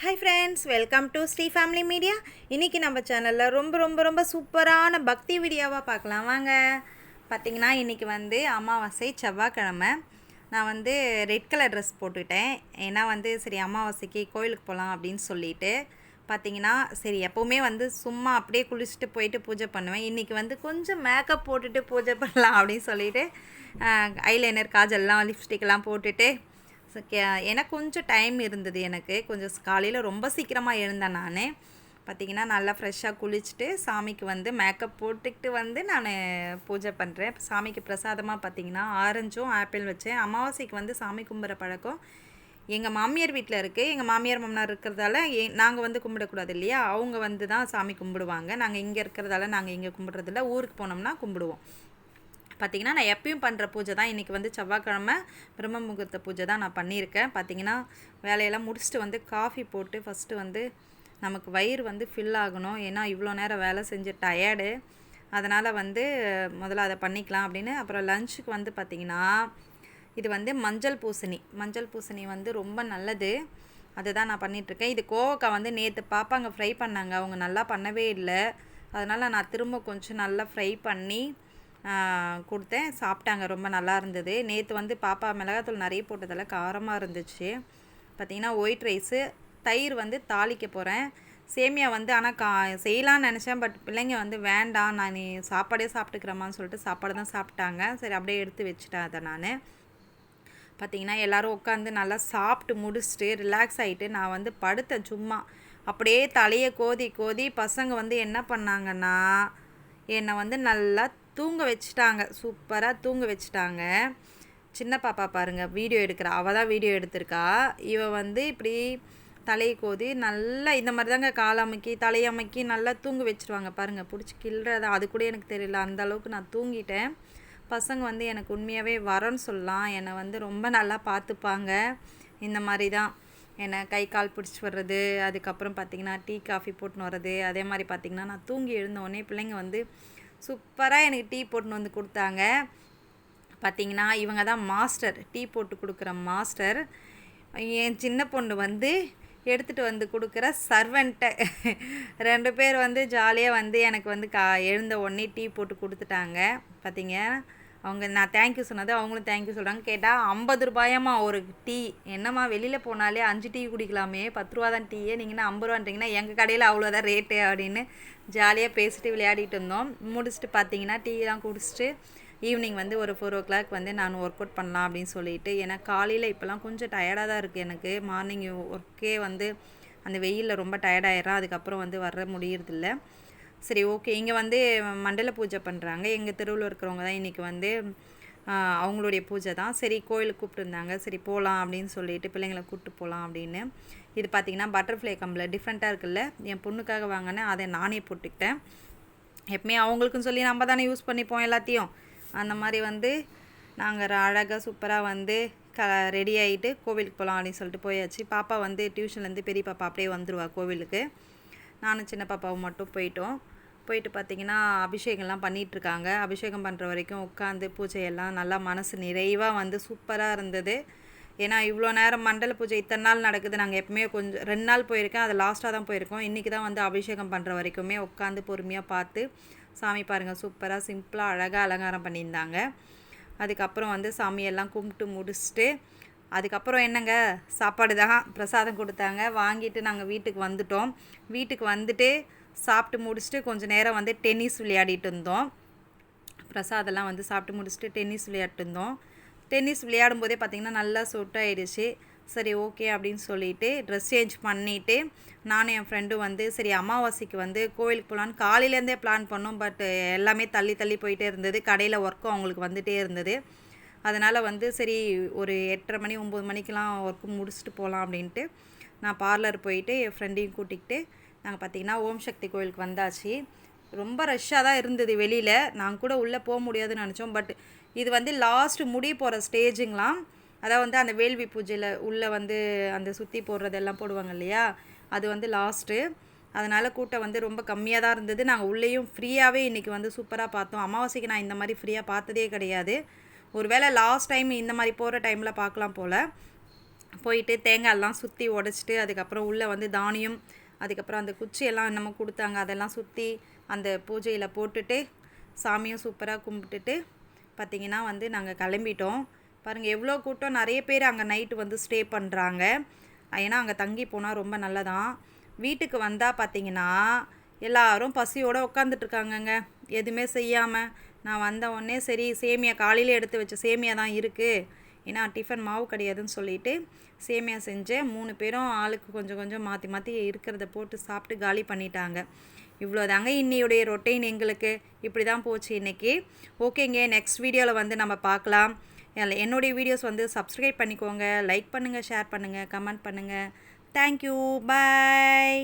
Hi friends welcome to Sri family media இன்றைக்கி நம்ம சேனலில் ரொம்ப ரொம்ப ரொம்ப சூப்பரான பக்தி வீடியோவாக பார்க்கலாம். வாங்க. பார்த்தீங்கன்னா இன்றைக்கி வந்து அமாவாசை செவ்வாய்க்கிழமை. நான் வந்து ரெட் கலர் ட்ரெஸ் போட்டுக்கிட்டேன் ஏன்னா வந்து சரி அமாவாசைக்கு கோயிலுக்கு போகலாம் அப்படின்னு சொல்லிட்டு. பார்த்தீங்கன்னா சரி எப்போவுமே வந்து சும்மா அப்படியே குளிச்சுட்டு போயிட்டு பூஜை பண்ணுவேன். இன்றைக்கி வந்து கொஞ்சம் மேக்கப் போட்டுட்டு பூஜை பண்ணலாம் அப்படின்னு சொல்லிட்டு ஐலைனர் காஜல்லாம் லிப்ஸ்டிக்லாம் போட்டுட்டு எனக்கு கொஞ்சம் டைம் இருந்தது எனக்கு. கொஞ்சம் காலையில் ரொம்ப சீக்கிரமாக எழுந்தேன் நான். பார்த்தீங்கன்னா நல்லா ஃப்ரெஷ்ஷாக குளிச்சுட்டு சாமிக்கு வந்து மேக்கப் போட்டுக்கிட்டு வந்து நான் பூஜை பண்ணுறேன் சாமிக்கு பிரசாதமாக பார்த்தீங்கன்னா ஆரஞ்சும் ஆப்பிள் வச்சேன். அமாவாசைக்கு வந்து சாமி கும்பிட்ற பழக்கம் எங்கள் மாமியார் வீட்டில் இருக்குது எங்கள் மாமியார் மாமனார் இருக்கிறதால ஏ நாங்கள் வந்து கும்பிடக்கூடாது இல்லையா? அவங்க வந்து தான் சாமி கும்பிடுவாங்க. நாங்கள் இங்கே இருக்கிறதால நாங்கள் இங்கே கும்பிட்றதில்ல. ஊருக்கு போனோம்னா கும்பிடுவோம். பார்த்தீங்கன்னா நான் எப்பயும் பண்ணுற பூஜை தான். இன்றைக்கி வந்து செவ்வாய்க்கிழமை பிரம்ம முகூர்த்த பூஜை தான் நான் பண்ணியிருக்கேன். பார்த்தீங்கன்னா வேலையெல்லாம் முடிச்சுட்டு வந்து காஃபி போட்டு ஃபஸ்ட்டு வந்து நமக்கு வயிறு வந்து ஃபில் ஆகணும். ஏன்னா இவ்வளோ நேரம் வேலை செஞ்சு டயர்டு அதனால் வந்து முதல்ல அதை பண்ணிக்கலாம் அப்படின்னு. அப்புறம் லஞ்சுக்கு வந்து பார்த்திங்கன்னா இது வந்து மஞ்சள் பூசணி. மஞ்சள் பூசணி வந்து ரொம்ப நல்லது. அதுதான் நான் பண்ணிகிட்ருக்கேன் இது கோவக்காய் வந்து நேற்று பாப்பாங்க ஃப்ரை பண்ணாங்க. அவங்க நல்லா பண்ணவே இல்லை. அதனால் நான் திரும்ப கொஞ்சம் நல்லா ஃப்ரை பண்ணி கொடுத்தேன். சாப்பிட்டாங்க. ரொம்ப நல்லா இருந்தது. நேற்று வந்து பாப்பா மிளகாத்தூள் நிறைய போட்டதில் காரமாக இருந்துச்சு. பார்த்திங்கன்னா ஒயிட் ரைஸு தயிர் வந்து தாளிக்க போகிறேன் சேமியா வந்து ஆனால் கா செய்யலான்னு நினச்சேன். பட் பிள்ளைங்க வந்து வேண்டாம். நான் நீ சாப்பாடே சாப்பிட்டுக்கிறேம்மான்னு சொல்லிட்டு சாப்பாடு தான் சாப்பிட்டாங்க. சரி அப்படியே எடுத்து வச்சுட்டேன் அதை நான். பார்த்திங்கன்னா எல்லோரும் உட்காந்து நல்லா சாப்பிட்டு முடிச்சுட்டு ரிலாக்ஸ் ஆகிட்டு நான் வந்து படுத்தேன் சும்மா. அப்படியே தலையை கோதி கோதி பசங்க வந்து என்ன பண்ணாங்கன்னா என்னை வந்து நல்லா தூங்க வச்சுட்டாங்க. சூப்பராக தூங்க வச்சுட்டாங்க. சின்ன பாப்பா பாருங்கள் வீடியோ எடுக்கிறா. அவள் தான் வீடியோ எடுத்திருக்கா. இவ வந்து இப்படி தலையை கோதி நல்லா இந்த மாதிரி தாங்க காலமைக்கி தலையமைக்கி நல்லா தூங்க வச்சுருவாங்க. பாருங்கள் பிடிச்சி கிள்றதா அது கூட எனக்கு தெரியல. அந்த அளவுக்கு நான் தூங்கிட்டேன். பசங்க வந்து எனக்கு உண்மையாகவே வரோன்னு சொல்லலாம். என்னை வந்து ரொம்ப நல்லா பார்த்துப்பாங்க. இந்த மாதிரி தான். என்னை கை கால் பிடிச்சி வர்றது அதுக்கப்புறம் பார்த்திங்கன்னா டீ காஃபி போட்டுன்னு வர்றது. அதே மாதிரி பார்த்திங்கன்னா நான் தூங்கி எழுந்தோடனே பிள்ளைங்க வந்து சூப்பராக எனக்கு டீ போட்டுன்னு வந்து கொடுத்தாங்க. பார்த்திங்கன்னா இவங்க தான் மாஸ்டர். டீ போட்டு கொடுக்குற மாஸ்டர். என் சின்ன பொண்ணு வந்து எடுத்துகிட்டு வந்து கொடுக்குற சர்வெண்ட்டை. ரெண்டு பேர் வந்து ஜாலியாக வந்து எனக்கு வந்து கா எழுந்த உடனே டீ போட்டு கொடுத்துட்டாங்க. பார்த்தீங்க அவங்க நான் தேங்க்யூ சொன்னது அவங்களும் தேங்க்யூ சொல்கிறாங்க கேட்டால் ஐம்பது ரூபாயம்மா ஒரு டீ. என்னம்மா வெளியில் போனாலே அஞ்சு டீ குடிக்கலாமே பத்து ரூபா தான் டீயே நீங்கள் ஐம்பது ரூபான்றீங்கன்னா எங்கள் கடையில் அவ்வளோதான் ரேட்டு அப்படின்னு ஜாலியாக பேசிட்டு விளையாடிட்டு இருந்தோம். முடிச்சுட்டு பார்த்தீங்கன்னா டீலாம் குடிச்சிட்டு ஈவினிங் வந்து ஒரு ஃபோர் ஓ கிளாக் வந்து நான் ஒர்க் அவுட் பண்ணலாம் அப்படின்னு சொல்லிட்டு ஏன்னா காலையில் இப்போலாம் கொஞ்சம் டயர்டாக தான் இருக்குது எனக்கு. மார்னிங் ஒர்க்கே வந்து அந்த வெயிலில் ரொம்ப டயர்டாயிடுறேன் அதுக்கப்புறம் வந்து வர முடியறதில்ல. சரி ஓகே இங்கே வந்து மண்டல பூஜை பண்ணுறாங்க எங்கள் தெருவில் இருக்கிறவங்க தான் இன்றைக்கி வந்து அவங்களுடைய பூஜை தான். சரி கோயிலுக்கு கூப்பிட்டுருந்தாங்க சரி போகலாம் அப்படின்னு சொல்லிட்டு பிள்ளைங்களை கூப்பிட்டு போகலாம் அப்படின்னு. இது பார்த்திங்கன்னா பட்டர்ஃப்ளை கம்பில் டிஃப்ரெண்ட்டாக இருக்குல்ல. என் பொண்ணுக்காக வாங்கினேன் அதை நானே போட்டுக்கிட்டேன். எப்பவுமே அவங்களுக்குன்னு சொல்லி நம்ம தானே யூஸ் பண்ணிப்போம் எல்லாத்தையும். அந்த மாதிரி வந்து நாங்கள் அழகாக சூப்பராக வந்து க ரெடி ஆகிட்டு கோவிலுக்கு போகலாம் அப்படின்னு சொல்லிட்டு போயாச்சு. பாப்பா வந்து டியூஷன்லேருந்து பெரிய பாப்பா அப்படியே வந்துடுவா கோவிலுக்கு. நானும் சின்ன பாப்பாவும் மட்டும் போயிட்டோம். போயிட்டு பார்த்திங்கன்னா அபிஷேகம்லாம் பண்ணிகிட்ருக்காங்க அபிஷேகம் பண்ணுற வரைக்கும் உட்காந்து பூஜையெல்லாம் நல்லா மனசு நிறைவாக வந்து சூப்பராக இருந்தது. ஏன்னா இவ்வளோ நேரம் மண்டல பூஜை இத்தனை நாள் நடக்குது. நாங்கள் எப்பவுமே கொஞ்சம் ரெண்டு நாள் போயிருக்கேன். அது லாஸ்ட்டாக தான் போயிருக்கோம். இன்றைக்கி தான் வந்து அபிஷேகம் பண்ணுற வரைக்குமே உட்காந்து பொறுமையாக பார்த்து சாமி பாருங்கள் சூப்பராக சிம்பிளாக அழகாக அலங்காரம் பண்ணியிருந்தாங்க. அதுக்கப்புறம் வந்து சாமியெல்லாம் கும்பிட்டு முடிச்சுட்டு அதுக்கப்புறம் என்னங்க? சாப்பாடு தான் பிரசாதம் கொடுத்தாங்க. வாங்கிட்டு நாங்கள் வீட்டுக்கு வந்துட்டோம். வீட்டுக்கு வந்துட்டு சாப்பிட்டு முடிச்சுட்டு கொஞ்சம் நேரம் வந்து டென்னிஸ் விளையாடிட்டு இருந்தோம். பிரசாதெல்லாம் வந்து சாப்பிட்டு முடிச்சுட்டு டென்னிஸ் விளையாட்டு இருந்தோம். டென்னிஸ் விளையாடும் போதே பார்த்திங்கன்னா நல்லா சொட்டாயிடுச்சு. சரி ஓகே அப்படின்னு சொல்லிட்டு ட்ரெஸ் சேஞ்ச் பண்ணிவிட்டு நானும் என் ஃப்ரெண்டும் வந்து சரி அமாவாசைக்கு வந்து கோவிலுக்கு போகலான்னு காலையிலேருந்தே பிளான் பண்ணோம். பட் எல்லாமே தள்ளி தள்ளி போயிட்டே இருந்தது. கடையில் ஒர்க்கும் அவங்களுக்கு வந்துகிட்டே இருந்தது. அதனால் வந்து சரி ஒரு எட்டரை மணி ஒம்பது மணிக்கெலாம் ஒர்க்கு முடிச்சுட்டு போகலாம் அப்படின்ட்டு நான் பார்லர் போயிட்டு என் ஃப்ரெண்டையும் கூட்டிகிட்டு நாங்கள் பார்த்திங்கன்னா ஓம் சக்தி கோயிலுக்கு வந்தாச்சு. ரொம்ப ரஷ்ஷாக தான் இருந்தது வெளியில். நாங்கள் கூட உள்ளே போக முடியாதுன்னு நினச்சோம். பட் இது வந்து லாஸ்ட்டு முடி போகிற ஸ்டேஜுங்களாம் அதாவது வந்து அந்த வேள்வி பூஜையில் உள்ளே வந்து அந்த சுற்றி போடுறதெல்லாம் போடுவாங்க இல்லையா? அது வந்து லாஸ்ட்டு அதனால் கூட்டம் வந்து ரொம்ப கம்மியாக தான் இருந்தது. நாங்கள் உள்ளேயும் ஃப்ரீயாகவே இன்றைக்கி வந்து சூப்பராக பார்த்தோம். அமாவாசைக்கு நான் இந்த மாதிரி ஃப்ரீயாக பார்த்ததே கிடையாது. ஒருவேளை லாஸ்ட் டைம் இந்த மாதிரி போகிற டைமில் பார்க்கலாம் போல். போயிட்டு தேங்காயெல்லாம் சுற்றி உடச்சிட்டு அதுக்கப்புறம் உள்ளே வந்து தானியம் அதுக்கப்புறம் அந்த குச்சியெல்லாம் நம்ம கொடுத்தாங்க. அதெல்லாம் சுற்றி அந்த பூஜையில் போட்டுட்டு சாமியும் சூப்பராக கும்பிட்டுட்டு பார்த்திங்கன்னா வந்து நாங்கள் கிளம்பிட்டோம். பாருங்கள் எவ்வளோ கூட்டம். நிறைய பேர் அங்கே நைட்டு வந்து ஸ்டே பண்ணுறாங்க ஏன்னா அங்கே தங்கி போனால் ரொம்ப நல்லதான். வீட்டுக்கு வந்தால் பார்த்திங்கன்னா எல்லாரும் பசியோடு உட்காந்துட்ருக்காங்கங்க எதுவுமே செய்யாமல் நான் வந்த உடனே சரி சேமியா காலையில் எடுத்து வச்ச சேமியா தான் இருக்குது ஏன்னா டிஃபன் மாவு கிடையாதுன்னு சொல்லிட்டு சேமியா செஞ்சேன். மூணு பேரும் ஆளுக்கு கொஞ்சம் கொஞ்சம் மாற்றி மாற்றி இருக்கிறத போட்டு சாப்பிட்டு காலி பண்ணிட்டாங்க. இவ்வளோதாங்க இன்னையுடைய ரொட்டைன் எங்களுக்கு. இப்படி தான் போச்சு இன்றைக்கி ஓகேங்க நெக்ஸ்ட் வீடியோவில் வந்து நம்ம பார்க்கலாம். என்னுடைய வீடியோஸ் வந்து சப்ஸ்கிரைப் பண்ணிக்கோங்க. லைக் பண்ணுங்கள் ஷேர் பண்ணுங்கள் கமெண்ட் பண்ணுங்கள் தேங்க்யூ. பாய்.